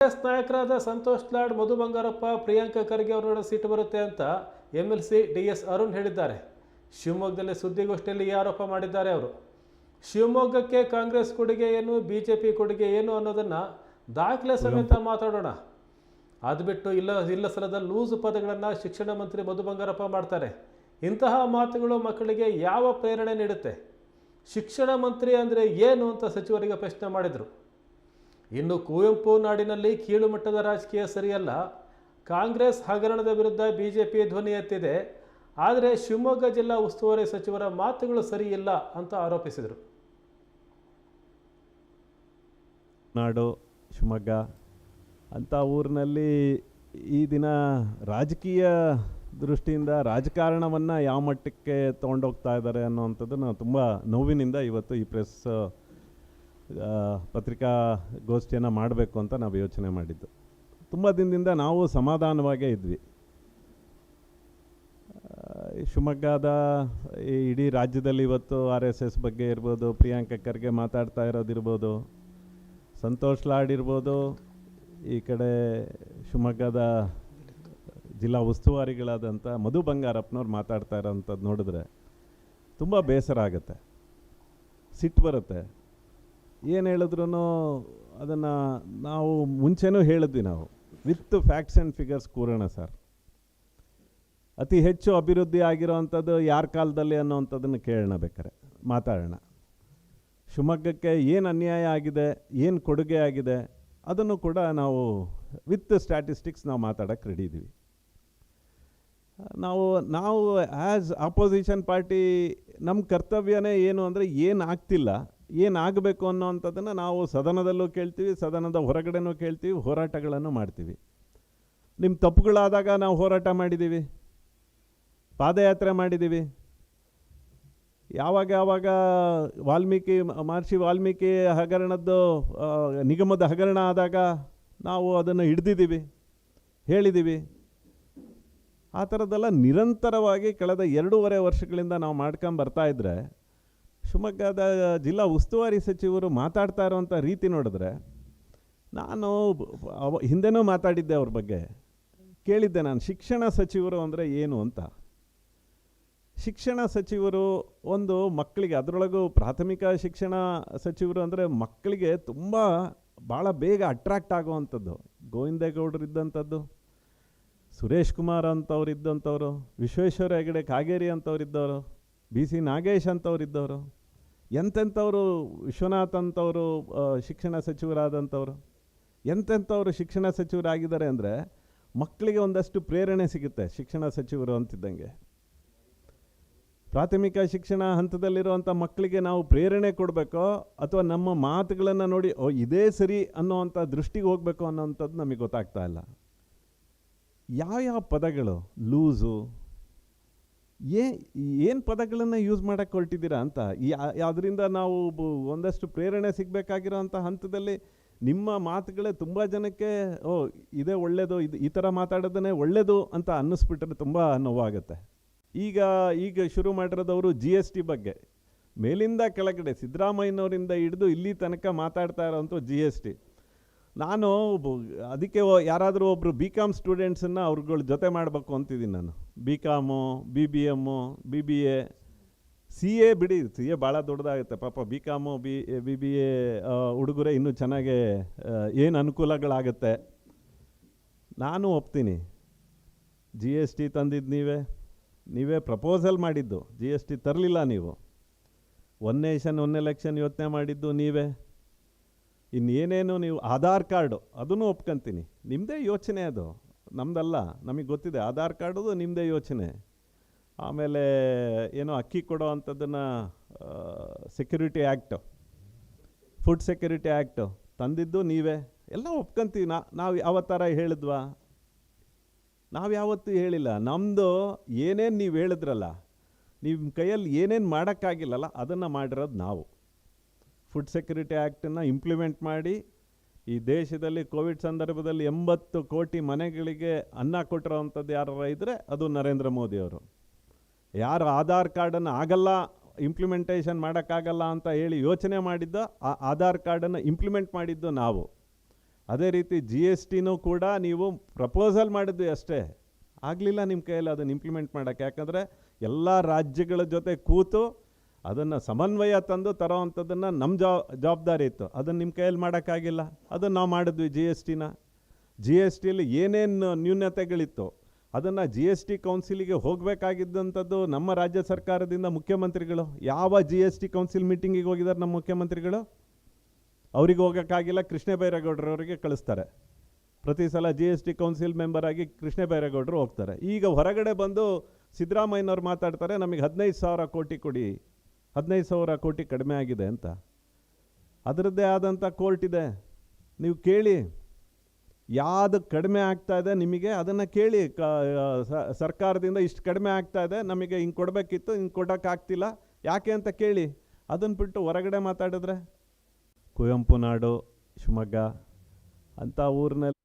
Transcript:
ಕಾಂಗ್ರೆಸ್ ನಾಯಕರಾದ ಸಂತೋಷ್ ಲಾಡ್, ಮಧು ಬಂಗಾರಪ್ಪ, ಪ್ರಿಯಾಂಕಾ ಖರ್ಗೆ ಅವರ ಸೀಟು ಬರುತ್ತೆ ಅಂತ M L C D S Arun ಹೇಳಿದ್ದಾರೆ. ಶಿವಮೊಗ್ಗದಲ್ಲಿ ಸುದ್ದಿಗೋಷ್ಠಿಯಲ್ಲಿ ಈ ಆರೋಪ ಮಾಡಿದ್ದಾರೆ ಅವರು. ಶಿವಮೊಗ್ಗಕ್ಕೆ ಕಾಂಗ್ರೆಸ್ ಕೊಡುಗೆ ಏನು ಬಿ ಜೆ ಪಿ ಕೊಡುಗೆ ಏನು ಅನ್ನೋದನ್ನು ದಾಖಲೆ ಸಮೇತ ಮಾತಾಡೋಣ. ಅದು ಬಿಟ್ಟು ಇಲ್ಲ ಇಲ್ಲ ಸಲದ ಲೂಸು ಪದಗಳನ್ನು ಶಿಕ್ಷಣ ಮಂತ್ರಿ ಮಧು ಬಂಗಾರಪ್ಪ ಮಾಡ್ತಾರೆ. ಇಂತಹ ಮಾತುಗಳು ಮಕ್ಕಳಿಗೆ ಯಾವ ಪ್ರೇರಣೆ ನೀಡುತ್ತೆ? ಶಿಕ್ಷಣ ಮಂತ್ರಿ ಅಂದರೆ ಏನು ಅಂತ ಸಚಿವರಿಗೆ ಪ್ರಶ್ನೆ ಮಾಡಿದರು. ಇನ್ನು ಕುವೆಂಪು ನಾಡಿನಲ್ಲಿ ಕೀಳುಮಟ್ಟದ ರಾಜಕೀಯ ಸರಿಯಲ್ಲ. ಕಾಂಗ್ರೆಸ್ ಹಗರಣದ ವಿರುದ್ಧ ಬಿ ಜೆ ಪಿ ಧ್ವನಿ ಎತ್ತಿದೆ. ಆದರೆ ಶಿವಮೊಗ್ಗ ಜಿಲ್ಲಾ ಉಸ್ತುವಾರಿ ಸಚಿವರ ಮಾತುಗಳು ಸರಿಯಿಲ್ಲ ಅಂತ ಆರೋಪಿಸಿದರು. ನಾಡು, ಶಿವಮೊಗ್ಗ ಅಂಥ ಊರಿನಲ್ಲಿ ಈ ದಿನ ರಾಜಕೀಯ ದೃಷ್ಟಿಯಿಂದ ರಾಜಕಾರಣವನ್ನು ಯಾವ ಮಟ್ಟಕ್ಕೆ ತೊಗೊಂಡೋಗ್ತಾ ಇದ್ದಾರೆ ಅನ್ನೋವಂಥದ್ದು ನಾವು ತುಂಬ ನೋವಿನಿಂದ ಇವತ್ತು ಈ ಪ್ರೆಸ್ ಪತ್ರಿಕಾಗೋಷ್ಠಿಯನ್ನು ಮಾಡಬೇಕು ಅಂತ ನಾವು ಯೋಚನೆ ಮಾಡಿದ್ದು. ತುಂಬ ದಿನದಿಂದ ನಾವು ಸಮಾಧಾನವಾಗೇ ಇದ್ವಿ. ಶಿವಮೊಗ್ಗದ ಈ ಇಡೀ ರಾಜ್ಯದಲ್ಲಿ ಇವತ್ತು ಆರ್ ಎಸ್ ಎಸ್ ಬಗ್ಗೆ ಇರ್ಬೋದು, ಪ್ರಿಯಾಂಕ ಖರ್ಗೆ ಮಾತಾಡ್ತಾ ಇರೋದಿರ್ಬೋದು, ಸಂತೋಷ್ ಲಾಡ್ ಇರ್ಬೋದು, ಈ ಕಡೆ ಶಿವಮೊಗ್ಗದ ಜಿಲ್ಲಾ ಉಸ್ತುವಾರಿಗಳಾದಂಥ ಮಧು ಬಂಗಾರಪ್ಪನವ್ರು ಮಾತಾಡ್ತಾ ಇರೋಂಥದ್ದು ನೋಡಿದ್ರೆ ತುಂಬ ಬೇಸರ ಆಗುತ್ತೆ. ಸಿಟ್ಟು ಬರುತ್ತೆ. ಏನು ಹೇಳಿದ್ರು ಅದನ್ನು ನಾವು ಮುಂಚೆನೂ ಹೇಳಿದ್ವಿ ನಾವು. ವಿತ್ ಫ್ಯಾಕ್ಟ್ಸ್ ಆ್ಯಂಡ್ ಫಿಗರ್ಸ್ ಕೂರೋಣ ಸರ್. ಅತಿ ಹೆಚ್ಚು ಅಭಿವೃದ್ಧಿ ಆಗಿರೋವಂಥದ್ದು ಯಾರ ಕಾಲದಲ್ಲಿ ಅನ್ನೋವಂಥದ್ದನ್ನು ಕೇಳೋಣ ಬೇಕಾರೆ, ಮಾತಾಡೋಣ. ಶಿವಮೊಗ್ಗಕ್ಕೆ ಏನು ಅನ್ಯಾಯ ಆಗಿದೆ, ಏನು ಕೊಡುಗೆ ಆಗಿದೆ, ಅದನ್ನು ಕೂಡ ನಾವು ವಿತ್ ಸ್ಟ್ಯಾಟಿಸ್ಟಿಕ್ಸ್ ನಾವು ಮಾತಾಡೋಕ್ಕೆ ರೆಡಿ ಇದ್ದೀವಿ ನಾವು ನಾವು ಆ್ಯಸ್ ಅಪೋಸಿಷನ್ ಪಾರ್ಟಿ ನಮ್ಮ ಕರ್ತವ್ಯನೇ ಏನು ಅಂದರೆ ಏನು ಆಗ್ತಿಲ್ಲ ಏನು ಆಗಬೇಕು ಅನ್ನೋವಂಥದ್ದನ್ನು ನಾವು ಸದನದಲ್ಲೂ ಕೇಳ್ತೀವಿ, ಸದನದ ಹೊರಗಡೆನೂ ಕೇಳ್ತೀವಿ, ಹೋರಾಟಗಳನ್ನು ಮಾಡ್ತೀವಿ. ನಿಮ್ಮ ತಪ್ಪುಗಳಾದಾಗ ನಾವು ಹೋರಾಟ ಮಾಡಿದ್ದೀವಿ, ಪಾದಯಾತ್ರೆ ಮಾಡಿದ್ದೀವಿ. ಯಾವಾಗ ಯಾವಾಗ ವಾಲ್ಮೀಕಿ, ಮಹರ್ಷಿ ವಾಲ್ಮೀಕಿ ಹಗರಣದ್ದು ನಿಗಮದ ಹಗರಣ ಆದಾಗ ನಾವು ಅದನ್ನು ಹಿಡ್ದಿದ್ದೀವಿ, ಹೇಳಿದ್ದೀವಿ. ಆ ಥರದ್ದೆಲ್ಲ ನಿರಂತರವಾಗಿ ಕಳೆದ ಎರಡೂವರೆ ವರ್ಷಗಳಿಂದ ನಾವು ಮಾಡ್ಕೊಂಡು ಬರ್ತಾ ಇದ್ದರೆ ಶಿವಮೊಗ್ಗದ ಜಿಲ್ಲಾ ಉಸ್ತುವಾರಿ ಸಚಿವರು ಮಾತಾಡ್ತಾ ಇರೋವಂಥ ರೀತಿ ನೋಡಿದ್ರೆ ನಾನು ಅವ ಹಿಂದೆನೂ ಮಾತಾಡಿದ್ದೆ ಅವ್ರ ಬಗ್ಗೆ. ಕೇಳಿದ್ದೆ ನಾನು, ಶಿಕ್ಷಣ ಸಚಿವರು ಅಂದರೆ ಏನು ಅಂತ. ಶಿಕ್ಷಣ ಸಚಿವರು ಒಂದು ಮಕ್ಕಳಿಗೆ, ಅದರೊಳಗೂ ಪ್ರಾಥಮಿಕ ಶಿಕ್ಷಣ ಸಚಿವರು ಅಂದರೆ ಮಕ್ಕಳಿಗೆ ತುಂಬ ಭಾಳ ಬೇಗ ಅಟ್ರಾಕ್ಟ್ ಆಗುವಂಥದ್ದು. ಗೋವಿಂದೇಗೌಡರು ಇದ್ದಂಥದ್ದು, ಸುರೇಶ್ ಕುಮಾರ್ ಅಂತವ್ರು ಇದ್ದಂಥವ್ರು, ವಿಶ್ವೇಶ್ವರ ಹೆಗಡೆ ಕಾಗೇರಿ ಅಂತವ್ರು ಇದ್ದವರು, ಬಿ ಸಿ ನಾಗೇಶ್ ಅಂತವ್ರು ಇದ್ದವರು. ಎಂತೆಂಥವ್ರು ವಿಶ್ವನಾಥ್ ಅಂತವರು ಶಿಕ್ಷಣ ಸಚಿವರಾದಂಥವ್ರು, ಎಂತೆಂಥವರು ಶಿಕ್ಷಣ ಸಚಿವರಾಗಿದ್ದಾರೆ ಅಂದರೆ ಮಕ್ಕಳಿಗೆ ಒಂದಷ್ಟು ಪ್ರೇರಣೆ ಸಿಗುತ್ತೆ ಶಿಕ್ಷಣ ಸಚಿವರು ಅಂತಿದ್ದಂಗೆ. ಪ್ರಾಥಮಿಕ ಶಿಕ್ಷಣ ಹಂತದಲ್ಲಿರುವಂಥ ಮಕ್ಕಳಿಗೆ ನಾವು ಪ್ರೇರಣೆ ಕೊಡಬೇಕೋ ಅಥವಾ ನಮ್ಮ ಮಾತುಗಳನ್ನು ನೋಡಿ, ಓ, ಇದೇ ಸರಿ ಅನ್ನೋವಂಥ ದೃಷ್ಟಿಗೆ ಹೋಗಬೇಕು ಅನ್ನೋವಂಥದ್ದು ನಮಗೆ ಗೊತ್ತಾಗ್ತಾ ಇಲ್ಲ. ಯಾವ್ಯಾವ ಪದಗಳು? ಲೂಸು ಏ ಏನು ಪದಗಳನ್ನು ಯೂಸ್ ಮಾಡೋಕ್ಕೆ ಹೊರಟಿದ್ದೀರಾ ಅಂತ? ಅದರಿಂದ ನಾವು ಒಂದಷ್ಟು ಪ್ರೇರಣೆ ಸಿಗಬೇಕಾಗಿರೋ ಅಂಥ ಹಂತದಲ್ಲಿ ನಿಮ್ಮ ಮಾತುಗಳೇ ತುಂಬ ಜನಕ್ಕೆ, ಓ, ಇದೇ ಒಳ್ಳೆಯದು ಇದು ಈ ಥರ ಮಾತಾಡೋದನ್ನೇ ಒಳ್ಳೆಯದು ಅಂತ ಅನ್ನಿಸ್ಬಿಟ್ರೆ ತುಂಬ ನೋವಾಗುತ್ತೆ. ಈಗ ಈಗ ಶುರು ಮಾಡಿರೋದವರು ಜಿ ಎಸ್ ಟಿ ಬಗ್ಗೆ. ಮೇಲಿಂದ ಕೆಳಗಡೆ ಸಿದ್ದರಾಮಯ್ಯನವರಿಂದ ಹಿಡಿದು ಇಲ್ಲಿ ತನಕ ಮಾತಾಡ್ತಾ ಇರೋವಂಥ ಜಿ ಎಸ್ ಟಿ ನಾನು ಅದಕ್ಕೆ ಯಾರಾದರೂ ಒಬ್ಬರು ಬಿ ಕಾಮ್ ಸ್ಟೂಡೆಂಟ್ಸನ್ನು ಅವ್ರಗಳ ಜೊತೆ ಮಾಡಬೇಕು ಅಂತಿದ್ದೀನಿ ನಾನು. B com B B M B B A C A ಬಿಡಿ ಸಿ ಎ ಭಾಳ ದೊಡ್ಡದಾಗುತ್ತೆ. ಪಾಪ B com B B B A ಹುಡುಗರೇ ಇನ್ನೂ ಚೆನ್ನಾಗೆ ಏನು ಅನುಕೂಲಗಳಾಗುತ್ತೆ? ನಾನು ಒಪ್ತೀನಿ. ಜಿ ಎಸ್ ಟಿ ತಂದಿದ್ದು ನೀವೇ. ನೀವೇ ಪ್ರಪೋಸಲ್ ಮಾಡಿದ್ದು. ಜಿ ಎಸ್ ಟಿ ತರಲಿಲ್ಲ ನೀವು. ಒನ್ ನೇಷನ್ ಒನ್ ಎಲೆಕ್ಷನ್ ಯೋಚನೆ ಮಾಡಿದ್ದು ನೀವೇ. ಇನ್ನೇನೇನು ನೀವು ಆಧಾರ್ ಕಾರ್ಡು, ಅದನ್ನು ಒಪ್ಕೊಂತೀನಿ. ನಿಮ್ಮದೇ ಯೋಚನೆ ಅದು. ನಮ್ಮದಲ್ಲ ನಮಗೆ ಗೊತ್ತಿದೆ, ಆಧಾರ್ ಕಾರ್ಡದು ನಿಮ್ಮದೇ ಯೋಚನೆ. ಆಮೇಲೆ ಏನೋ ಅಕ್ಕಿ ಕೊಡೋ ಅಂಥದ್ದನ್ನು security act food security act ತಂದಿದ್ದು ನೀವೇ. ಎಲ್ಲ ಒಪ್ಕೊಂತೀವಿ. ನಾ, ನಾವು ಯಾವ ಥರ ಹೇಳಿದ್ವಾ? ನಾವು ಯಾವತ್ತೂ ಹೇಳಿಲ್ಲ. ನಮ್ಮದು ಏನೇನು ನೀವು ಹೇಳಿದ್ರಲ್ಲ ನಿಮ್ಮ ಕೈಯಲ್ಲಿ ಏನೇನು ಮಾಡೋಕ್ಕಾಗಿಲ್ಲಲ್ಲ, ಅದನ್ನು ಮಾಡಿರೋದು ನಾವು. ಫುಡ್ ಸೆಕ್ಯೂರಿಟಿ ಆ್ಯಕ್ಟನ್ನು ಇಂಪ್ಲಿಮೆಂಟ್ ಮಾಡಿ, ಈ ದೇಶದಲ್ಲಿ ಕೋವಿಡ್ ಸಂದರ್ಭದಲ್ಲಿ ಎಂಬತ್ತು ಕೋಟಿ ಮನೆಗಳಿಗೆ ಅನ್ನ ಕೊಟ್ಟಿರೋವಂಥದ್ದು ಯಾರು ಇದ್ದರೆ ಅದು ನರೇಂದ್ರ ಮೋದಿಯವರು ಯಾರು ಆಧಾರ್ ಕಾರ್ಡನ್ನು ಆಗಲ್ಲ ಇಂಪ್ಲಿಮೆಂಟೇಷನ್ ಮಾಡೋಕ್ಕಾಗಲ್ಲ ಅಂತ ಹೇಳಿ ಯೋಚನೆ ಮಾಡಿದ್ದ, ಆ ಆಧಾರ್ ಕಾರ್ಡನ್ನು ಇಂಪ್ಲಿಮೆಂಟ್ ಮಾಡಿದ್ದು ನಾವು. ಅದೇ ರೀತಿ ಜಿ ಎಸ್ ಟಿನೂ ಕೂಡ ನೀವು ಪ್ರಪೋಸಲ್ ಮಾಡಿದ್ದು ಅಷ್ಟೇ. ಆಗಲಿಲ್ಲ ನಿಮ್ಮ ಕೈಯಲ್ಲಿ ಅದನ್ನು ಇಂಪ್ಲಿಮೆಂಟ್ ಮಾಡೋಕ್ಕೆ. ಯಾಕಂದರೆ ಎಲ್ಲ ರಾಜ್ಯಗಳ ಜೊತೆ ಕೂತು ಅದನ್ನು ಸಮನ್ವಯ ತಂದು ತರೋವಂಥದ್ದನ್ನು ನಮ್ಮ ಜವಾಬ್ದಾರಿ ಇತ್ತು. ಅದನ್ನು ನಿಮ್ಮ ಕೈಯಲ್ಲಿ ಮಾಡೋಕ್ಕಾಗಿಲ್ಲ. ಅದನ್ನು ನಾವು ಮಾಡಿದ್ವಿ ಜಿ ಎಸ್ ಟಿನ ಜಿ ಎಸ್ ಟಿಯಲ್ಲಿ ಏನೇನು ನ್ಯೂನತೆಗಳಿತ್ತು, ಅದನ್ನು ಜಿ ಎಸ್ ಟಿ ಕೌನ್ಸಿಲಿಗೆ ಹೋಗಬೇಕಾಗಿದ್ದಂಥದ್ದು ನಮ್ಮ ರಾಜ್ಯ ಸರ್ಕಾರದಿಂದ ಮುಖ್ಯಮಂತ್ರಿಗಳು. ಯಾವ ಜಿ ಎಸ್ ಟಿ ಕೌನ್ಸಿಲ್ ಮೀಟಿಂಗಿಗೆ ಹೋಗಿದ್ದಾರೆ ನಮ್ಮ ಮುಖ್ಯಮಂತ್ರಿಗಳು? ಅವ್ರಿಗೆ ಹೋಗೋಕ್ಕಾಗಿಲ್ಲ ಕೃಷ್ಣ ಬೈರೇಗೌಡರವರಿಗೆ ಕಳಿಸ್ತಾರೆ. ಪ್ರತಿ ಸಲ G S T council member ಆಗಿ ಕೃಷ್ಣ ಬೈರೇಗೌಡರು ಹೋಗ್ತಾರೆ. ಈಗ ಹೊರಗಡೆ ಬಂದು ಸಿದ್ದರಾಮಯ್ಯನವ್ರು ಮಾತಾಡ್ತಾರೆ, ನಮಗೆ ಹದಿನೈದು ಸಾವಿರ ಕೋಟಿ ಕೊಡಿ. ಹದಿನೈದು ಸಾವಿರ ಕೋಟಿ ಕಡಿಮೆ ಆಗಿದೆ ಅಂತ. ಅದರದ್ದೇ ಆದಂಥ ಕೋರ್ಟ್ ಇದೆ. ನೀವು ಕೇಳಿ. ಯಾವುದು ಕಡಿಮೆ ಆಗ್ತಾ ಇದೆ ನಿಮಗೆ ಅದನ್ನು ಕೇಳಿ. ಕ ಸರ್ಕಾರದಿಂದ ಇಷ್ಟು ಕಡಿಮೆ ಆಗ್ತಾ ಇದೆ, ನಮಗೆ ಹಿಂಗೆ ಕೊಡಬೇಕಿತ್ತು, ಹಿಂಗೆ ಕೊಡೋಕ್ಕಾಗ್ತಿಲ್ಲ ಯಾಕೆ ಅಂತ ಕೇಳಿ. ಅದನ್ನು ಬಿಟ್ಟು ಹೊರಗಡೆ ಮಾತಾಡಿದ್ರೆ, ಕುವೆಂಪು ನಾಡು, ಶಿವಮೊಗ್ಗ, ಅಂಥ ಊರಿನಲ್ಲಿ